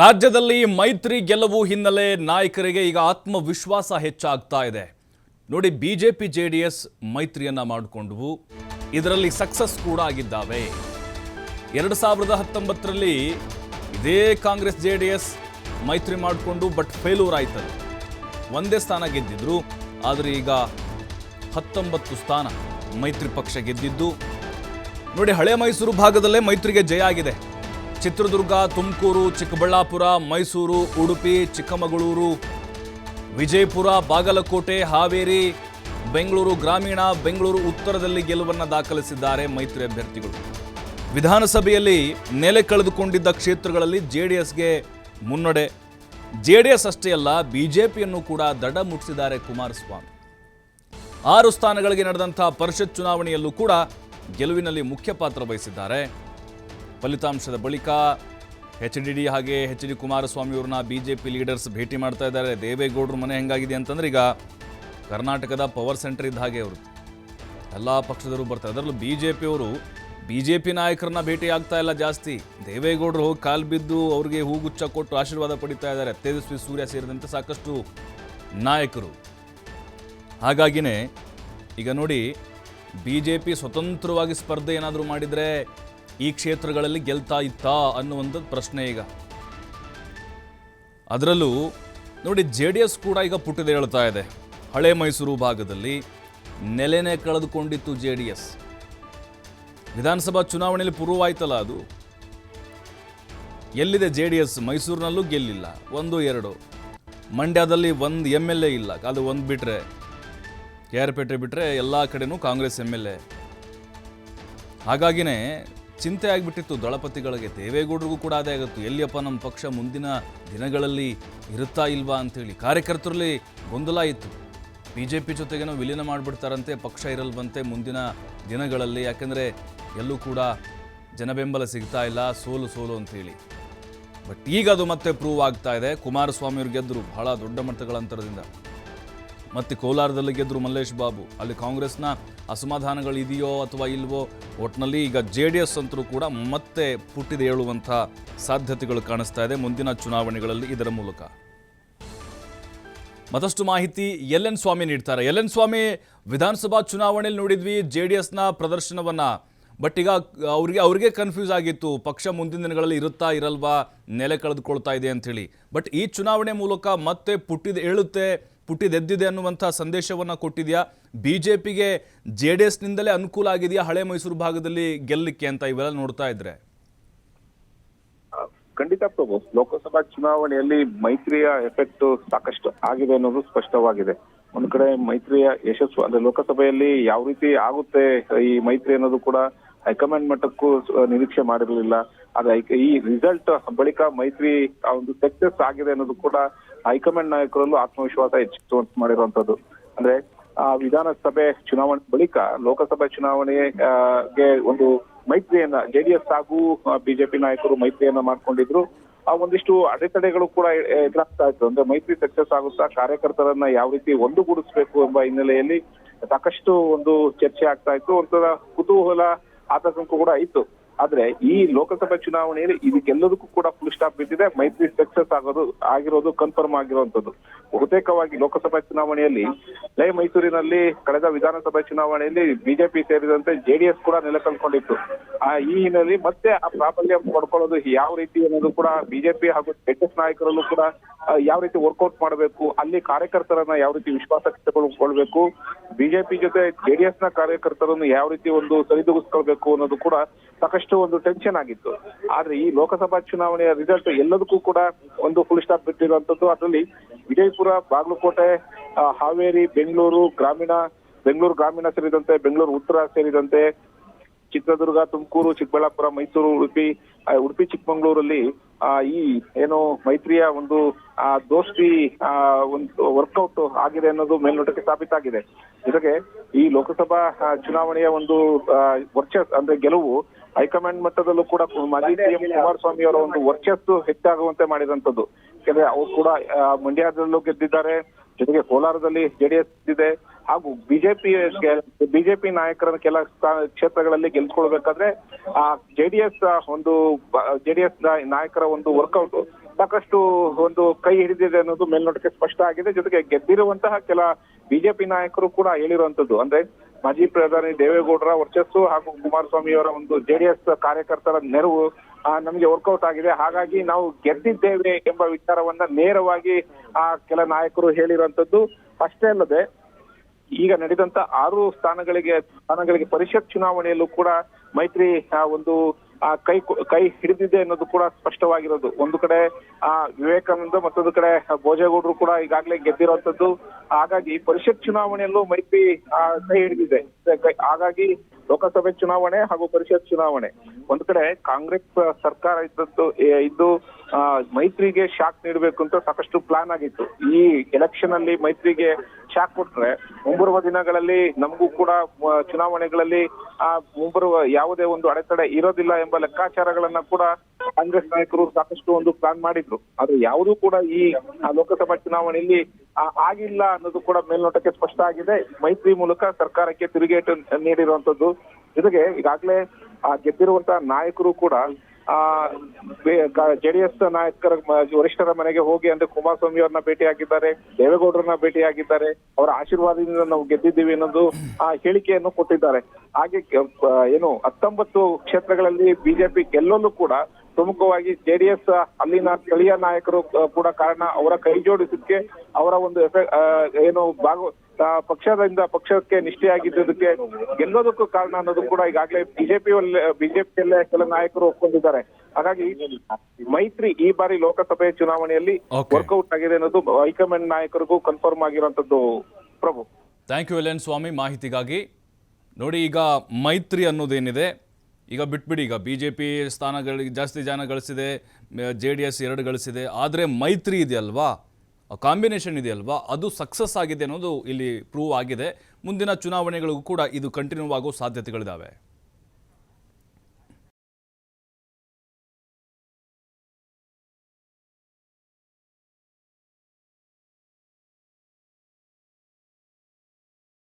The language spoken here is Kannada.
ರಾಜ್ಯದಲ್ಲಿ ಮೈತ್ರಿ ಗೆಲುವು ಹಿನ್ನೆಲೆ ನಾಯಕರಿಗೆ ಈಗ ಆತ್ಮವಿಶ್ವಾಸ ಹೆಚ್ಚಾಗ್ತಾ ಇದೆ. ನೋಡಿ, ಬಿಜೆಪಿ ಜೆ ಡಿ ಎಸ್ ಮೈತ್ರಿಯನ್ನ ಮಾಡಿಕೊಂಡವು. ಇದರಲ್ಲಿ ಸಕ್ಸಸ್ ಕೂಡ ಆಗಿದ್ದಾವೆ. ಎರಡು ಸಾವಿರದ ಹತ್ತೊಂಬತ್ತರಲ್ಲಿ ಇದೇ ಕಾಂಗ್ರೆಸ್ ಜೆ ಡಿ ಎಸ್ ಮೈತ್ರಿ ಮಾಡಿಕೊಂಡು ಬಟ್ ಫೇಲ್ಯೂರ್ ಆಯ್ತದೆ. ಒಂದೇ ಸ್ಥಾನ ಗೆದ್ದಿದ್ರು. ಆದರೆ ಈಗ ಹತ್ತೊಂಬತ್ತು ಸ್ಥಾನ ಮೈತ್ರಿ ಪಕ್ಷ ಗೆದ್ದಿದ್ದು. ನೋಡಿ, ಹಳೆ ಮೈಸೂರು ಭಾಗದಲ್ಲೇ ಮೈತ್ರಿಗೆ ಜಯ ಆಗಿದೆ. ಚಿತ್ರದುರ್ಗ, ತುಮಕೂರು, ಚಿಕ್ಕಬಳ್ಳಾಪುರ, ಮೈಸೂರು, ಉಡುಪಿ, ಚಿಕ್ಕಮಗಳೂರು, ವಿಜಯಪುರ, ಬಾಗಲಕೋಟೆ, ಹಾವೇರಿ, ಬೆಂಗಳೂರು ಗ್ರಾಮೀಣ, ಬೆಂಗಳೂರು ಉತ್ತರದಲ್ಲಿ ಗೆಲುವನ್ನು ದಾಖಲಿಸಿದ್ದಾರೆ ಮೈತ್ರಿ ಅಭ್ಯರ್ಥಿಗಳು. ವಿಧಾನಸಭೆಯಲ್ಲಿ ನೆಲೆ ಕಳೆದುಕೊಂಡಿದ್ದ ಕ್ಷೇತ್ರಗಳಲ್ಲಿ ಜೆ ಡಿ ಎಸ್ಗೆ ಮುನ್ನಡೆ. ಜೆ ಡಿ ಎಸ್ ಅಷ್ಟೇ ಅಲ್ಲ, ಬಿಜೆಪಿಯನ್ನು ಕೂಡ ದಡ ಮುಟ್ಟಿಸಿದ್ದಾರೆ ಕುಮಾರಸ್ವಾಮಿ. ಆರು ಸ್ಥಾನಗಳಿಗೆ ನಡೆದಂಥ ಪರಿಷತ್ ಚುನಾವಣೆಯಲ್ಲೂ ಕೂಡ ಗೆಲುವಿನಲ್ಲಿ ಮುಖ್ಯ ಪಾತ್ರ ವಹಿಸಿದ್ದಾರೆ. ಫಲಿತಾಂಶದ ಬಳಿಕ ಎಚ್ ಡಿ ಡಿ ಹಾಗೆ ಎಚ್ ಡಿ ಕುಮಾರಸ್ವಾಮಿ ಅವ್ರನ್ನ ಪಿ ಲೀಡರ್ಸ್ ಭೇಟಿ ಮಾಡ್ತಾ ಇದ್ದಾರೆ. ದೇವೇಗೌಡರ ಮನೆ ಹೆಂಗಾಗಿದೆ ಅಂತಂದ್ರೆ ಈಗ ಕರ್ನಾಟಕದ ಪವರ್ ಸೆಂಟರ್ ಇದ್ದ ಹಾಗೆ ಅವರು ಎಲ್ಲ ಪಕ್ಷದವರು ಬರ್ತಾರೆ. ಅದರಲ್ಲೂ ಬಿ ಜೆ ಪಿಯವರು ಬಿ ಜೆ ಪಿ ನಾಯಕರನ್ನ ಭೇಟಿ ಆಗ್ತಾ ಇಲ್ಲ ಜಾಸ್ತಿ. ದೇವೇಗೌಡರು ಹೋಗಿ ಕಾಲು ಬಿದ್ದು ಅವ್ರಿಗೆ ಹೂಗುಚ್ಚ ಕೊಟ್ಟು ಆಶೀರ್ವಾದ ಪಡಿತಾ ಇದ್ದಾರೆ. ತೇಜಸ್ವಿ ಸೂರ್ಯ ಸೇರಿದಂತೆ ಸಾಕಷ್ಟು ನಾಯಕರು. ಹಾಗಾಗಿನೇ ಈಗ ನೋಡಿ ಬಿ ಜೆ ಪಿ ಸ್ವತಂತ್ರವಾಗಿ ಸ್ಪರ್ಧೆ ಏನಾದರೂ ಮಾಡಿದರೆ ಈ ಕ್ಷೇತ್ರಗಳಲ್ಲಿ ಗೆಲ್ತಾ ಇತ್ತಾ ಅನ್ನುವಂಥದ್ದು ಪ್ರಶ್ನೆ ಈಗ. ಅದರಲ್ಲೂ ನೋಡಿ ಜೆ ಡಿ ಎಸ್ ಕೂಡ ಈಗ ಪುಟ್ಟಿದೆ ಹೇಳ್ತಾ ಇದೆ. ಹಳೆ ಮೈಸೂರು ಭಾಗದಲ್ಲಿ ನೆಲೆನೇ ಕಳೆದುಕೊಂಡಿತ್ತು ಜೆ ಡಿ ಎಸ್. ವಿಧಾನಸಭಾ ಚುನಾವಣೆಯಲ್ಲಿ ಪೂರ್ವವಾಯ್ತಲ್ಲ ಅದು. ಎಲ್ಲಿದೆ ಜೆ ಡಿ ಎಸ್? ಮೈಸೂರಿನಲ್ಲೂ ಗೆಲ್ಲಿಲ್ಲ. ಒಂದು, ಎರಡು. ಮಂಡ್ಯದಲ್ಲಿ ಒಂದು ಎಂ ಎಲ್ ಎ ಇಲ್ಲ. ಅದು ಒಂದು ಬಿಟ್ಟರೆ ಕೆ ಆರ್ ಪೇಟೆ ಬಿಟ್ಟರೆ ಎಲ್ಲ ಕಡೆನೂ ಕಾಂಗ್ರೆಸ್ ಎಂ ಎಲ್ ಎ. ಹಾಗಾಗಿನೇ ಚಿಂತೆ ಆಗಿಬಿಟ್ಟಿತ್ತು ದಳಪತಿಗಳಿಗೆ. ದೇವೇಗೌಡರಿಗೂ ಕೂಡ ಅದೇ ಆಗಿತ್ತು. ಎಲ್ಲಿಯಪ್ಪ ನಮ್ಮ ಪಕ್ಷ ಮುಂದಿನ ದಿನಗಳಲ್ಲಿ ಇರುತ್ತಾ ಇಲ್ವಾ ಅಂತೇಳಿ ಕಾರ್ಯಕರ್ತರಲ್ಲಿ ಗೊಂದಲ ಇತ್ತು. ಬಿ ಜೆ ಪಿ ಜೊತೆಗೇನೋ ವಿಲೀನ ಮಾಡಿಬಿಡ್ತಾರಂತೆ, ಪಕ್ಷ ಇರಲ್ವಂತೆ ಮುಂದಿನ ದಿನಗಳಲ್ಲಿ. ಯಾಕೆಂದರೆ ಎಲ್ಲೂ ಕೂಡ ಜನಬೆಂಬಲ ಸಿಗ್ತಾ ಇಲ್ಲ, ಸೋಲು ಸೋಲು ಅಂತೇಳಿ. ಬಟ್ ಈಗ ಅದು ಮತ್ತೆ ಪ್ರೂವ್ ಆಗ್ತಾ ಇದೆ. ಕುಮಾರಸ್ವಾಮಿ ಗೆದ್ದರು ಬಹಳ ದೊಡ್ಡ ಮಟ್ಟಗಳ ಅಂತರದಿಂದ. ಮತ್ತೆ ಕೋಲಾರದಲ್ಲಿ ಗೆದ್ದರು ಮಲ್ಲೇಶ್ ಬಾಬು. ಅಲ್ಲಿ ಕಾಂಗ್ರೆಸ್ನ ಅಸಮಾಧಾನಗಳು ಇದೆಯೋ ಅಥವಾ ಇಲ್ವೋ, ಒಟ್ನಲ್ಲಿ ಈಗ ಜೆ ಡಿ ಎಸ್ ಅಂತರೂ ಕೂಡ ಮತ್ತೆ ಪುಟ್ಟಿದೆ ಹೇಳುವಂಥ ಸಾಧ್ಯತೆಗಳು ಕಾಣಿಸ್ತಾ ಇದೆ ಮುಂದಿನ ಚುನಾವಣೆಗಳಲ್ಲಿ ಇದರ ಮೂಲಕ. ಮತ್ತಷ್ಟು ಮಾಹಿತಿ ಎಲ್ ಎನ್ ಸ್ವಾಮಿ ನೀಡ್ತಾರೆ. ಎಲ್ ಎನ್ ಸ್ವಾಮಿ, ವಿಧಾನಸಭಾ ಚುನಾವಣೆಯಲ್ಲಿ ನೋಡಿದ್ವಿ, ಜೆ ಡಿ ಎಸ್ನ ಪ್ರದರ್ಶನವನ್ನ. ಬಟ್ ಈಗ ಅವ್ರಿಗೆ ಅವ್ರಿಗೆ ಕನ್ಫ್ಯೂಸ್ ಆಗಿತ್ತು, ಪಕ್ಷ ಮುಂದಿನ ದಿನಗಳಲ್ಲಿ ಇರುತ್ತಾ ಇರಲ್ವಾ, ನೆಲೆ ಕಳೆದುಕೊಳ್ತಾ ಇದೆ ಅಂಥೇಳಿ. ಬಟ್ ಈ ಚುನಾವಣೆ ಮೂಲಕ ಮತ್ತೆ ಪುಟ್ಟಿದ ಹೇಳುತ್ತೆ ಪುಟ್ಟಿದೆದ್ದಿದೆ ಅನ್ನುವಂಥ ಸಂದೇಶವನ್ನು ಕೊಟ್ಟಿದೆಯಾ? ಬಿ ಜೆ ಪಿಗೆ ಜೆ ಡಿ ಎಸ್ನಿಂದಲೇ ಅನುಕೂಲ ಆಗಿದೆಯಾ? ಹಳೆ ಮೈಸೂರು ಭಾಗದಲ್ಲಿ ಗೆಲ್ಲಲಿಕ್ಕೆ ಅಂತ ಇವೆಲ್ಲ ನೋಡ್ತಾ ಇದ್ರೆ. ಖಂಡಿತ ಪ್ರಭು. ಲೋಕಸಭಾ ಚುನಾವಣೆಯಲ್ಲಿ ಮೈತ್ರಿಯ ಎಫೆಕ್ಟ್ ಸಾಕಷ್ಟು ಆಗಿದೆ ಅನ್ನೋದು ಸ್ಪಷ್ಟವಾಗಿದೆ. ಒಂದ್ ಕಡೆ ಮೈತ್ರಿಯ ಯಶಸ್ಸು, ಅಂದ್ರೆ ಲೋಕಸಭೆಯಲ್ಲಿ ಯಾವ ರೀತಿ ಆಗುತ್ತೆ ಈ ಮೈತ್ರಿ ಅನ್ನೋದು ಕೂಡ ಹೈಕಮಾಂಡ್ ಮಟ್ಟಕ್ಕೂ ನಿರೀಕ್ಷೆ ಮಾಡಿರಲಿಲ್ಲ. ಆದ್ರೆ ಈ ರಿಸಲ್ಟ್ ಬಳಿಕ ಮೈತ್ರಿ ಒಂದು ಸಕ್ಸಸ್ ಆಗಿದೆ ಅನ್ನೋದು ಕೂಡ ಹೈಕಮಾಂಡ್ ನಾಯಕರಲ್ಲೂ ಆತ್ಮವಿಶ್ವಾಸ ಹೆಚ್ಚಿತ್ತು ಅಂತ ಮಾಡಿರುವಂತದ್ದು ಅಂದ್ರೆ, ಆ ವಿಧಾನಸಭೆ ಚುನಾವಣೆ ಬಳಿಕ ಲೋಕಸಭೆ ಚುನಾವಣೆಗೆ ಒಂದು ಮೈತ್ರಿಯನ್ನ, ಜೆಡಿಎಸ್ ಹಾಗೂ ಬಿಜೆಪಿ ನಾಯಕರು ಮೈತ್ರಿಯನ್ನ ಮಾಡ್ಕೊಂಡಿದ್ರು. ಆ ಒಂದಿಷ್ಟು ಅಡೆತಡೆಗಳು ಕೂಡ ಎದುರಾಗ್ತಾ ಇತ್ತು. ಅಂದ್ರೆ ಮೈತ್ರಿ ಸಕ್ಸಸ್ ಆಗುತ್ತಾ ಕಾರ್ಯಕರ್ತರನ್ನ ಯಾವ ರೀತಿ ಒಂದುಗೂಡಿಸ್ಬೇಕು ಎಂಬ ಹಿನ್ನೆಲೆಯಲ್ಲಿ ಸಾಕಷ್ಟು ಒಂದು ಚರ್ಚೆ ಆಗ್ತಾ ಇತ್ತು. ಒಂಥರ ಕುತೂಹಲ, ಆತಂಕ ಕೂಡ ಇತ್ತು. ಆದ್ರೆ ಈ ಲೋಕಸಭಾ ಚುನಾವಣೆಯಲ್ಲಿ ಇದಕ್ಕೆಲ್ಲದಕ್ಕೂ ಕೂಡ ಫುಲ್ ಸ್ಟಾಪ್ ಬಿದ್ದಿದೆ. ಮೈತ್ರಿ ಸಕ್ಸಸ್ ಆಗೋದು, ಆಗಿರೋದು ಕನ್ಫರ್ಮ್ ಆಗಿರುವಂತದ್ದು ಬಹುತೇಕವಾಗಿ ಲೋಕಸಭಾ ಚುನಾವಣೆಯಲ್ಲಿ ಲೈ ಮೈಸೂರಿನಲ್ಲಿ ಕಳೆದ ವಿಧಾನಸಭಾ ಚುನಾವಣೆಯಲ್ಲಿ ಬಿಜೆಪಿ ಸೇರಿದಂತೆ ಜೆಡಿಎಸ್ ಕೂಡ ನೆಲೆ ಆ ಈ ಹಿನ್ನೆಲೆಯಲ್ಲಿ ಮತ್ತೆ ಆ ಪ್ರಾಬಲ್ಯ ಪಡ್ಕೊಳ್ಳೋದು ಯಾವ ರೀತಿ ಅನ್ನೋದು ಕೂಡ ಬಿಜೆಪಿ ಹಾಗೂ ಜೆಡಿಎಸ್ ನಾಯಕರಲ್ಲೂ ಕೂಡ ಯಾವ ರೀತಿ ವರ್ಕೌಟ್ ಮಾಡಬೇಕು, ಅಲ್ಲಿ ಕಾರ್ಯಕರ್ತರನ್ನ ಯಾವ ರೀತಿ ವಿಶ್ವಾಸಕ್ಕೆ ತೆಗೆದುಕೊಳ್ಬೇಕು ಬಿಜೆಪಿ ಜೊತೆ ಜೆಡಿಎಸ್ನ ಕಾರ್ಯಕರ್ತರನ್ನು ಯಾವ ರೀತಿ ಒಂದು ಸರಿದೂಗಿಸ್ಕೊಳ್ಬೇಕು ಅನ್ನೋದು ಕೂಡ ಸಾಕಷ್ಟು ಒಂದು ಟೆನ್ಷನ್ ಆಗಿತ್ತು. ಆದ್ರೆ ಈ ಲೋಕಸಭಾ ಚುನಾವಣೆಯ ರಿಸಲ್ಟ್ ಎಲ್ಲದಕ್ಕೂ ಕೂಡ ಒಂದು ಫುಲ್ ಸ್ಟಾಪ್ ಬಿಟ್ಟಿರುವಂತದ್ದು ಅದರಲ್ಲಿ ವಿಜಯಪುರ, ಬಾಗಲಕೋಟೆ ಹಾವೇರಿ, ಬೆಂಗಳೂರು, ಗ್ರಾಮೀಣ ಬೆಂಗಳೂರು ಗ್ರಾಮೀಣ ಸೇರಿದಂತೆ, ಬೆಂಗಳೂರು ಉತ್ತರ ಸೇರಿದಂತೆ, ಚಿತ್ರದುರ್ಗ, ತುಮಕೂರು, ಚಿಕ್ಕಬಳ್ಳಾಪುರ, ಮೈಸೂರು, ಉಡುಪಿ ಉಡುಪಿ, ಚಿಕ್ಕಮಗಳೂರಲ್ಲಿ ಈ ಏನು ಮೈತ್ರಿಯ ಒಂದು ಆ, ದೋಸ್ತಿ ಆ, ಒಂದು ವರ್ಕೌಟ್ ಆಗಿದೆ ಅನ್ನೋದು ಮೇಲ್ನೋಟಕ್ಕೆ ಸಾಬೀತಾಗಿದೆ ಜೊತೆಗೆ ಈ ಲೋಕಸಭಾ ಚುನಾವಣೆಯ ಒಂದು ವರ್ಚಸ್ ಅಂದ್ರೆ ಗೆಲುವು ಹೈಕಮಾಂಡ್ ಮಟ್ಟದಲ್ಲೂ ಕೂಡ ಮಾಜಿ ಸಿಎಂ ಕುಮಾರಸ್ವಾಮಿ ಅವರ ಒಂದು ವರ್ಚಸ್ಸು ಹೆಚ್ಚಾಗುವಂತೆ ಮಾಡಿದಂತದ್ದು ಯಾಕಂದ್ರೆ ಅವರು ಕೂಡ ಮಂಡ್ಯದಲ್ಲೂ ಗೆದ್ದಿದ್ದಾರೆ. ಜೊತೆಗೆ ಕೋಲಾರದಲ್ಲಿ ಜೆಡಿಎಸ್ ಇದೆ ಹಾಗೂ ಬಿಜೆಪಿ ಬಿಜೆಪಿ ನಾಯಕರ ಕೆಲ ಕ್ಷೇತ್ರಗಳಲ್ಲಿ ಗೆಲ್ಸ್ಕೊಳ್ಬೇಕಾದ್ರೆ, ಆ ಜೆಡಿಎಸ್ ಒಂದು ಜೆಡಿಎಸ್ ನಾಯಕರ ಒಂದು ವರ್ಕೌಟ್ ಸಾಕಷ್ಟು ಒಂದು ಕೈ ಹಿಡಿದಿದೆ ಅನ್ನೋದು ಮೇಲ್ನೋಟಕ್ಕೆ ಸ್ಪಷ್ಟ ಆಗಿದೆ. ಜೊತೆಗೆ ಗೆದ್ದಿರುವಂತಹ ಕೆಲ ಬಿಜೆಪಿ ನಾಯಕರು ಕೂಡ ಹೇಳಿರುವಂತದ್ದು, ಅಂದ್ರೆ ಮಾಜಿ ಪ್ರಧಾನಿ ದೇವೇಗೌಡರ ವರ್ಚಸ್ಸು ಹಾಗೂ ಕುಮಾರಸ್ವಾಮಿ ಅವರ ಒಂದು ಜೆಡಿಎಸ್ ಕಾರ್ಯಕರ್ತರ ನೆರವು ನಮಗೆ ವರ್ಕೌಟ್ ಆಗಿದೆ. ಹಾಗಾಗಿ ನಾವು ಗೆದ್ದಿದ್ದೇವೆ ಎಂಬ ವಿಚಾರವನ್ನ ನೇರವಾಗಿ ಆ ಕೆಲ ನಾಯಕರು ಹೇಳಿರುವಂತದ್ದು ಅಷ್ಟೇ ಅಲ್ಲದೆ, ಈಗ ನಡೆದಂತ ಆರು ಸ್ಥಾನಗಳಿಗೆ ಸ್ಥಾನಗಳಿಗೆ ಪರಿಷತ್ ಚುನಾವಣೆಯಲ್ಲೂ ಕೂಡ ಮೈತ್ರಿ ಒಂದು ಕೈ ಕೈ ಹಿಡಿದಿದೆ ಅನ್ನೋದು ಕೂಡ ಸ್ಪಷ್ಟವಾಗಿರೋದು. ಒಂದು ಕಡೆ, ಆ, ವಿವೇಕಾನಂದ ಮತ್ತೊಂದು ಕಡೆ ಭೋಜೇಗೌಡರು ಕೂಡ ಈಗಾಗಲೇ ಗೆದ್ದಿರುವಂತದ್ದು ಹಾಗಾಗಿ ಪರಿಷತ್ ಚುನಾವಣೆಯಲ್ಲೂ ಮೈತ್ರಿ ಕೈ ಹಿಡಿದಿದೆ. ಹಾಗಾಗಿ ಲೋಕಸಭೆ ಚುನಾವಣೆ ಹಾಗೂ ಪರಿಷತ್ ಚುನಾವಣೆ. ಒಂದು ಕಡೆ ಕಾಂಗ್ರೆಸ್ ಸರ್ಕಾರ ಇದ್ದದ್ದು ಇದು ಇದ್ದು ಮೈತ್ರಿಗೆ ಶಾಕ್ ನೀಡಬೇಕು ಅಂತ ಸಾಕಷ್ಟು ಪ್ಲಾನ್ ಆಗಿತ್ತು. ಈ ಎಲೆಕ್ಷನ್ ಅಲ್ಲಿ ಮೈತ್ರಿಗೆ ಶಾಕ್ ಕೊಟ್ರೆ ಮುಂಬರುವ ದಿನಗಳಲ್ಲಿ ನಮಗೂ ಕೂಡ ಚುನಾವಣೆಗಳಲ್ಲಿ, ಆ, ಮುಂಬರುವ ಯಾವುದೇ ಒಂದು ಅಡೆತಡೆ ಇರೋದಿಲ್ಲ ಎಂಬ ಲೆಕ್ಕಾಚಾರಗಳನ್ನ ಕೂಡ ಕಾಂಗ್ರೆಸ್ ನಾಯಕರು ಸಾಕಷ್ಟು ಒಂದು ಪ್ಲಾನ್ ಮಾಡಿದ್ರು. ಆದ್ರೆ ಯಾವುದೂ ಕೂಡ ಈ ಲೋಕಸಭಾ ಚುನಾವಣೆಯಲ್ಲಿ ಆಗಿಲ್ಲ ಅನ್ನೋದು ಕೂಡ ಮೇಲ್ನೋಟಕ್ಕೆ ಸ್ಪಷ್ಟ ಆಗಿದೆ. ಮೈತ್ರಿ ಮೂಲಕ ಸರ್ಕಾರಕ್ಕೆ ತಿರುಗೇಟು ನೀಡಿರುವಂತದ್ದು ಜೊತೆಗೆ ಈಗಾಗಲೇ, ಆ ಗೆದ್ದಿರುವಂತಹ ನಾಯಕರು ಕೂಡ, ಆ ಜೆಡಿಎಸ್ ನಾಯಕರ ವರಿಷ್ಠರ ಮನೆಗೆ ಹೋಗಿ ಅಂದ್ರೆ ಕುಮಾರಸ್ವಾಮಿ ಅವ್ರನ್ನ ಭೇಟಿಯಾಗಿದ್ದಾರೆ, ದೇವೇಗೌಡರನ್ನ ಭೇಟಿಯಾಗಿದ್ದಾರೆ, ಅವರ ಆಶೀರ್ವಾದದಿಂದ ನಾವು ಗೆದ್ದಿದ್ದೀವಿ ಅನ್ನೋದು, ಆ, ಹೇಳಿಕೆಯನ್ನು ಕೊಟ್ಟಿದ್ದಾರೆ. ಹಾಗೆ ಏನು ಹತ್ತೊಂಬತ್ತು ಕ್ಷೇತ್ರಗಳಲ್ಲಿ ಬಿಜೆಪಿ ಗೆಲ್ಲಲು ಕೂಡ ಪ್ರಮುಖವಾಗಿ ಜೆಡಿಎಸ್ ಅಲ್ಲಿನ ಸ್ಥಳೀಯ ನಾಯಕರು ಕೂಡ ಕಾರಣ ಅವರ ಕೈ ಜೋಡಿಸಕ್ಕೆ ಅವರ ಒಂದು ಏನು ಭಾಗ ಪಕ್ಷದಿಂದ ಪಕ್ಷಕ್ಕೆ ನಿಷ್ಠೆಯಾಗಿದ್ದದಕ್ಕೆ ಗೆಲ್ಲೋದಕ್ಕೂ ಕಾರಣ ಅನ್ನೋದು ಕೂಡ ಈಗಾಗಲೇ ಬಿಜೆಪಿ ಬಿಜೆಪಿಯಲ್ಲೇ ಕೆಲ ನಾಯಕರು ಒಪ್ಕೊಂಡಿದ್ದಾರೆ. ಹಾಗಾಗಿ ಮೈತ್ರಿ ಈ ಬಾರಿ ಲೋಕಸಭೆ ಚುನಾವಣೆಯಲ್ಲಿ. ವರ್ಕೌಟ್ ಆಗಿದೆ ಅನ್ನೋದು ಹೈಕಮಾಂಡ್ ನಾಯಕರಿಗೂ ಕನ್ಫರ್ಮ್ ಆಗಿರುವಂತದ್ದು Prabhu. Thank you L Swamy ಮಾಹಿತಿಗಾಗಿ. ನೋಡಿ ಈಗ ಮೈತ್ರಿ ಅನ್ನೋದೇನಿದೆ? ಈಗ ಬಿಟ್ಬಿಡಿ, ಈಗ ಬಿ ಜೆ ಪಿ ಸ್ಥಾನಗಳಿಗೆ ಜಾಸ್ತಿ ಜನ ಗಳಿಸಿದೆ ಜೆ ಡಿ ಎಸ್ ಎರಡು ಗಳಿಸಿದೆ, ಆದರೆ ಮೈತ್ರಿ ಇದೆಯಲ್ವಾ? ಕಾಂಬಿನೇಷನ್ ಇದೆಯಲ್ವಾ? ಅದು ಸಕ್ಸಸ್ ಆಗಿದೆ ಅನ್ನೋದು ಇಲ್ಲಿ ಪ್ರೂವ್ ಆಗಿದೆ. ಮುಂದಿನ ಚುನಾವಣೆಗಳಿಗೂ ಕೂಡ ಇದು ಕಂಟಿನ್ಯೂ ಆಗೋ ಸಾಧ್ಯತೆಗಳಿದ್ದಾವೆ